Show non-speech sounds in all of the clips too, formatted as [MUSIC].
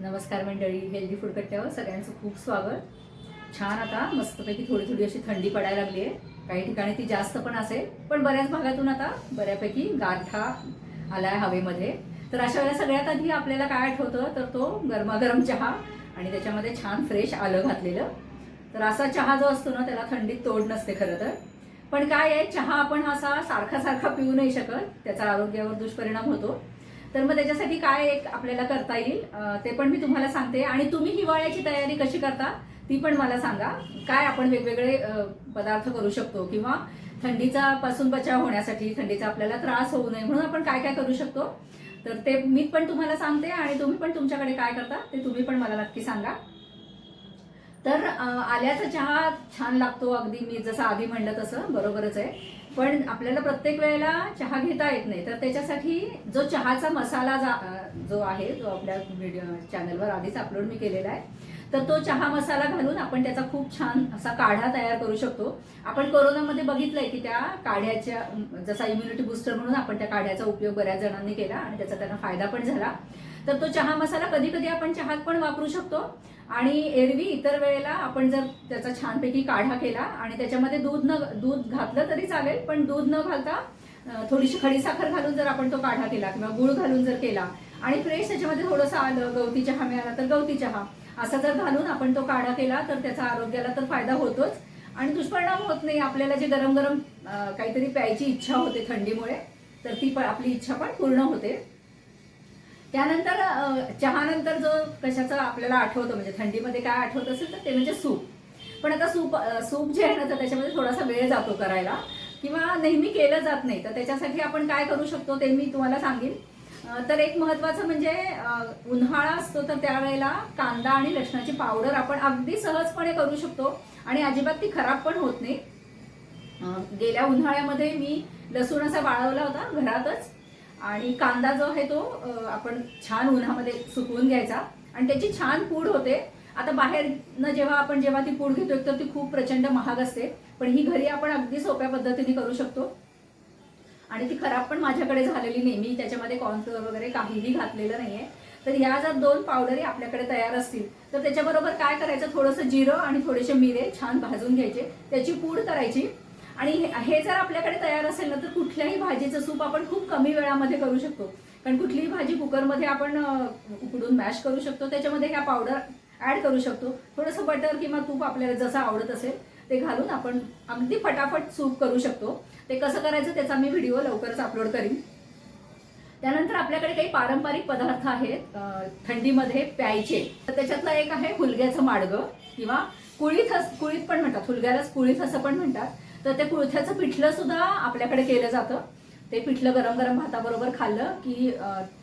नमस्कार मंडळी healthy food कट्ट्यावर सगळ्यांचं खूप स्वागत. छान आता मस्तपैकी थोडी थोडी अशी थंडी पडायला लागली आहे. काही ठिकाणी ती जास्त पण असेल पण बऱ्याच भागातून आता बऱ्यापैकी गारठा आलाय हवेमध्ये. तर अशा वेळेला सगळ्यात आधी आपल्याला काय आठवतं तर तो गरमागरम चहा आणि त्याच्यामध्ये छान फ्रेश आलं घातलेलं. तर असा चहा जो असतो ना त्याला थंडीत तोड नसते खरं तर. पण काय आहे चहा आपण असा सारखा सारखा पिऊ नाही शकत त्याचा आरोग्यावर दुष्परिणाम होतो. तर मग त्याच्यासाठी काय एक आपल्याला करता येईल? ते पण मी तुम्हाला सांगते. आणि तुम्ही हिवाळ्याची तयारी कशी करता ती पण मला सांगा. काय आपण वेगवेगळे पदार्थ करू शकतो? किंवा थंडीचा पासून बचाव होण्यासाठी थंडीचा आपल्याला त्रास होऊ नये म्हणून आपण काय काय करू शकतो? तर ते मी पण तुम्हाला सांगते आणि तुम्ही पण तुमच्याकडे काय करता ते तुम्ही पण मला नक्की सांगा. तर आल्याचा चहा छान लागतो अगदी. मी जसं आधी म्हणलं तसं बरोबरच आहे. पण आपल्याला प्रत्येक वेळेला चहा घेता येत नाही. तर त्याच्यासाठी जो चहाचा मसाला जा- जो आहे जो आपल्या व्हिडिओ चॅनलवर आधीच अपलोड मी केलेला आहे तर तो चहा मसाला घालून आपण त्याचा खूप छान असा काढा तयार करू शकतो. आपण कोरोनामध्ये बघितलंय की त्या काढ्याच्या जसा इम्युनिटी बुस्टर म्हणून आपण त्या काढ्याचा उपयोग बऱ्याच जणांनी केला आणि त्याचा त्यांना फायदा पण झाला. तर तो चहा मसाला कधी कधी आपण चहात पण वापरू शकतो. आणि एरवी इतर वेळेला आपण जर त्याचा छानपैकी काढा केला आणि त्याच्यामध्ये दूध न दूध घातलं तरी चालेल पण दूध न घालता थोडीशी खडीसाखर घालून जर आपण तो काढा केला किंवा गुळ घालून जर केला आणि फ्रेश त्याच्यामध्ये थोडंसं आलं गवती चहा मिळाला तर गवती चहा. असा जर घालून आपण तो काढा केला तर त्याचा आरोग्याला तर फायदा होतोच. आणि दुष्परिणाम होत नाही. आपल्याला जे गरम गरम काहीतरी प्यायची इच्छा होते थंडीमुळे तर ती पण आपली इच्छा पण पूर्ण होते. त्यानंतर चहानंतर जो कशाचा आपल्याला आठवतं म्हणजे थंडीमध्ये काय आठवत असेल तर ते म्हणजे सूप. पण आता सूप सूप जे आहे ना तर त्याच्यामध्ये थोडासा वेळ जातो करायला. किंवा नेहमी केलं जात नाही तर त्याच्यासाठी आपण काय करू शकतो ते मी तुम्हाला सांगेन. तर एक महत्वाचं म्हणजे उन्हाळा असतो तर त्यावेळेला कांदा आणि लसणाची पावडर आपण अगदी सहजपणे करू शकतो आणि अजिबात ती खराब पण होत नाही. गेल्या उन्हाळ्यामध्ये मी लसूण असा वाळवला होता घरातच. आणि कांदा जो आहे तो आपण छान उन्हामध्ये सुकवून घ्यायचा. आणि त्याची छान पूड होते. आता बाहेरनं जेव्हा आपण जेव्हा ती पूड घेतो तर ती खूप प्रचंड महाग असते. पण ही घरी आपण अगदी सोप्या पद्धतीने करू शकतो. आणि ती खराब पण माझ्याकडे झालेली नाही मी त्याच्यामध्ये कॉर्नफ्लोअर वगैरे काहीही घातलेलं नाहीये. तर ह्या जर दोन पावडरी आपल्याकडे तयार असतील तर त्याच्याबरोबर काय करायचं? थोडंसं जिरं आणि थोडेसे मिरे छान भाजून घ्यायचे. त्याची पूड करायची. आणि हे हे जर आपल्याकडे तयार असेल ना तर कुठल्याही भाजीचं सूप आपण खूप कमी वेळामध्ये करू शकतो. कारण कुठलीही भाजी कुकरमध्ये आपण उकडून मॅश करू शकतो. त्याच्यामध्ये ह्या पावडर ॲड करू शकतो. थोडंसं बटर किंवा तूप आपल्याला जसं आवडत असेल ते घालून आपण अगदी फटाफट सूप करू शकतो. ते कसं करायचं त्याचा मी व्हिडिओ लवकरच अपलोड करीन. त्यानंतर आपल्याकडे काही पारंपरिक पदार्थ आहेत थंडीमध्ये प्यायचे. तर त्याच्यातला एक आहे हुलग्याचं माडगं किंवा कुळीथ कुळीत पण म्हणतात. हुलग्यालाच कुळीथ असं पण म्हणतात. तर ते कुळथ्याचं पिठलं सुद्धा आपल्याकडे केलं जातं. ते पिठलं गरम गरम भाताबरोबर खाल्लं की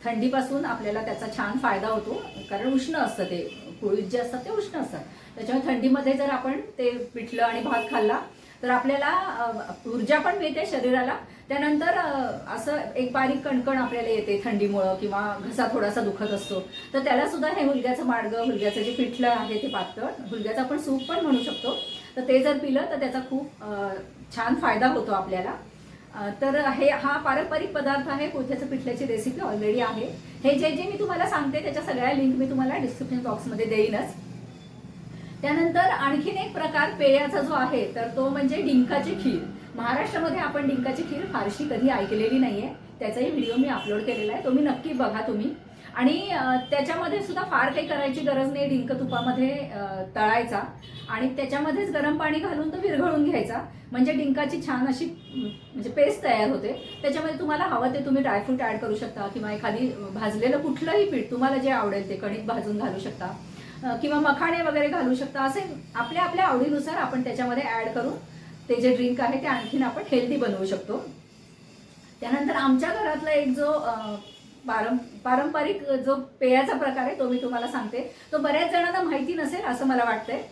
थंडीपासून आपल्याला त्याचा छान फायदा होतो. कारण उष्ण असतं ते. कुळीत जे असतात ते उष्ण असतात. त्याच्यामुळे थंडीमध्ये जर आपण ते पिठलं आणि भात खाल्ला तर आपल्याला ऊर्जा पण मिळते शरीराला. त्यानंतर असं एक बारीक कणकण आपल्याला येते थंडीमुळं किंवा घसा थोडासा दुखत असतो तर त्याला सुद्धा हे हुलग्याचं मार्ग हुलग्याचं जे पिठलं आहे ते पातळ. हुलग्याचं आपण सूप पण म्हणू शकतो. तर ते जर पिलं तर त्याचा खूप छान फायदा होतो आपल्याला. तर हे हा पारंपरिक पदार्थ आहे. कोथ्याचं पिठल्याची रेसिपी ऑलरेडी आहे. हे जे जे मी तुम्हाला सांगते त्याच्या सगळ्या लिंक मी तुम्हाला डिस्क्रिप्शन बॉक्समध्ये देईनच. त्यानंतर आणखीन एक प्रकार पेयाचा जो आहे तर तो म्हणजे डिंकाची खीर. महाराष्ट्रामध्ये आपण डिंकाची खीर फारशी कधी ऐकलेली नाहीये. त्याचाही व्हिडिओ मी अपलोड केलेला आहे. तो मी नक्की बघा तुम्ही. आणि त्याच्यामध्ये सुद्धा फार काही करायची गरज नाही डिंक तुपामध्ये तळायचा. आणि त्याच्यामध्येच गरम पाणी घालून तो विरघळून घ्यायचा. म्हणजे डिंकाची छान अशी म्हणजे पेस्ट तयार होते. त्याच्यामध्ये तुम्हाला हवं ते तुम्ही ड्रायफ्रूट ॲड करू शकता किंवा एखादी भाजलेलं कुठलंही पीठ तुम्हाला जे आवडेल ते कणिक भाजून घालू शकता. किंवा मखाणे वगैरे घालू शकता. असे आपल्या आपल्या आवडीनुसार आपण त्याच्यामध्ये ॲड करून ते जे ड्रिंक आहे ते आणखीन आपण हेल्दी बनवू शकतो. त्यानंतर आमच्या घरातला एक जो पारं पारंपरिक जो पेयाचा प्रकार आहे तो मी तुम्हाला सांगते. तो बऱ्याच जणांना माहिती नसेल असं मला वाटतंय.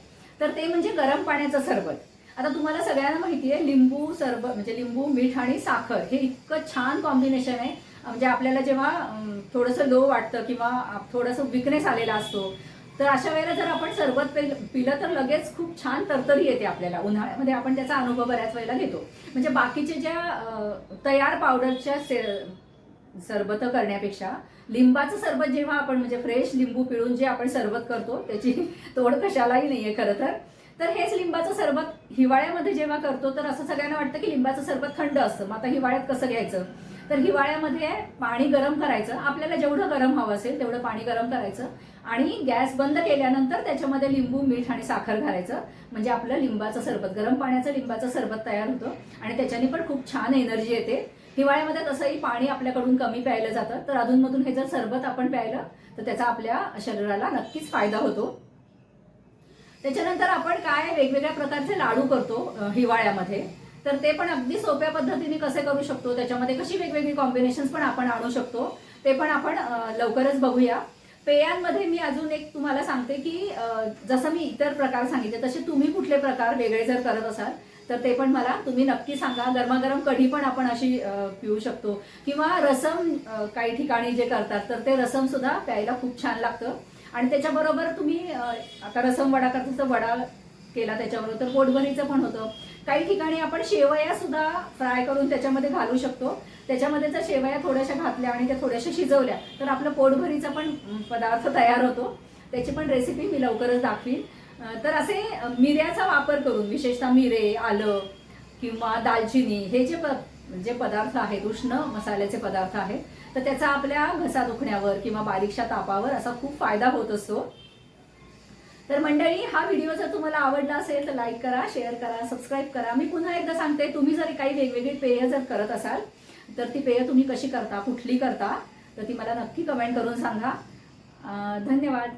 तर ते म्हणजे गरम पाण्याचं सरबत. आता तुम्हाला सगळ्यांना माहिती आहे लिंबू सरबत म्हणजे लिंबू मीठ आणि साखर हे इतकं छान कॉम्बिनेशन आहे. म्हणजे आपल्याला जेव्हा थोडंसं लो वाटतं किंवा थोडंसं विकनेस आलेला असतो तर अशा वेळेला जर आपण सरबत पिलं तर लगेच खूप छान तरतरी येते आपल्याला. उन्हाळ्यामध्ये आपण त्याचा अनुभव बऱ्याच वेळेला घेतो. म्हणजे बाकीचे ज्या तयार पावडरच्या से सरबत करण्यापेक्षा लिंबाचं सरबत जेव्हा आपण म्हणजे फ्रेश लिंबू पिळून जे आपण सरबत करतो त्याची [LAUGHS] तोड कशालाही नाहीये खरं तर. तर हेच लिंबाचं सरबत हिवाळ्यामध्ये जेव्हा करतो तर असं सगळ्यांना वाटतं की लिंबाचं सरबत थंड असतं. मग आता हिवाळ्यात कसं घ्यायचं? तर हिवाळ्यामध्ये पाणी गरम करायचं. आपल्याला जेवढं गरम हवं असेल तेवढं पाणी गरम करायचं. आणि गॅस बंद केल्यानंतर त्याच्यामध्ये लिंबू मीठ आणि साखर घालायचं. म्हणजे आपलं लिंबाचं सरबत गरम पाण्याचं लिंबाचं सरबत तयार होतं. आणि त्याच्याने पण खूप छान एनर्जी येते. हिवाळ्यामध्ये तसंही पाणी आपल्याकडून कमी प्यायलं जातं. तर अधूनमधून हे जर सरबत आपण प्यायलं तर त्याचा आपल्या शरीराला नक्कीच फायदा होतो. त्याच्यानंतर आपण काय वेगवेगळ्या प्रकारचे लाडू करतो हिवाळ्यामध्ये. तर ते पण अगदी सोप्या पद्धतीने कसे करू शकतो त्याच्यामध्ये कशी वेगवेगळी कॉम्बिनेशन पण आपण आणू शकतो ते पण आपण लवकरच बघूया. पेयांमध्ये मी अजून एक तुम्हाला सांगते की जसं मी इतर प्रकार सांगितले तसे तुम्ही कुठले प्रकार वेगळे जर करत असाल तर ते पण मला तुम्ही नक्की सांगा. गरमागरम कढी पण आपण अशी पिऊ शकतो. किंवा रसम काही ठिकाणी जे करतात तर ते रसम सुद्धा प्यायला खूप छान लागतं. आणि त्याच्याबरोबर तुम्ही आता रसम वडा करतो तर वडा केला त्याच्याबरोबर तर पोटभरीचं पण होतं. काही ठिकाणी आपण शेवया सुद्धा फ्राय करून त्याच्यामध्ये घालू शकतो. त्याच्यामध्ये जर शेवया थोड्याशा घातल्या आणि त्या थोड्याशा शिजवल्या तर आपलं पोटभरीचा पण पदार्थ तयार होतो. त्याची पण रेसिपी मी लवकरच दाखवीन. तर असे मिऱ्याचा वापर करून विशेषतः मिरे आलं किंवा दालचिनी हे जे म्हणजे जे पदार्थ आहेत उष्ण मसाल्याचे पदार्थ आहेत तर त्याचा आपल्या घसा दुखण्यावर किंवा बारीकशा तापावर असा खूप फायदा होत असतो. तर मंडळी हा व्हिडिओ जर तुम्हाला आवडला असेल तर लाईक करा शेअर करा सबस्क्राईब करा. मी पुन्हा एकदा सांगते तुम्ही जर काही वेगवेगळी पेय जर करत असाल तर ती पेय तुम्ही कशी करता कुठली करता तर ती मला नक्की कमेंट करून सांगा. धन्यवाद.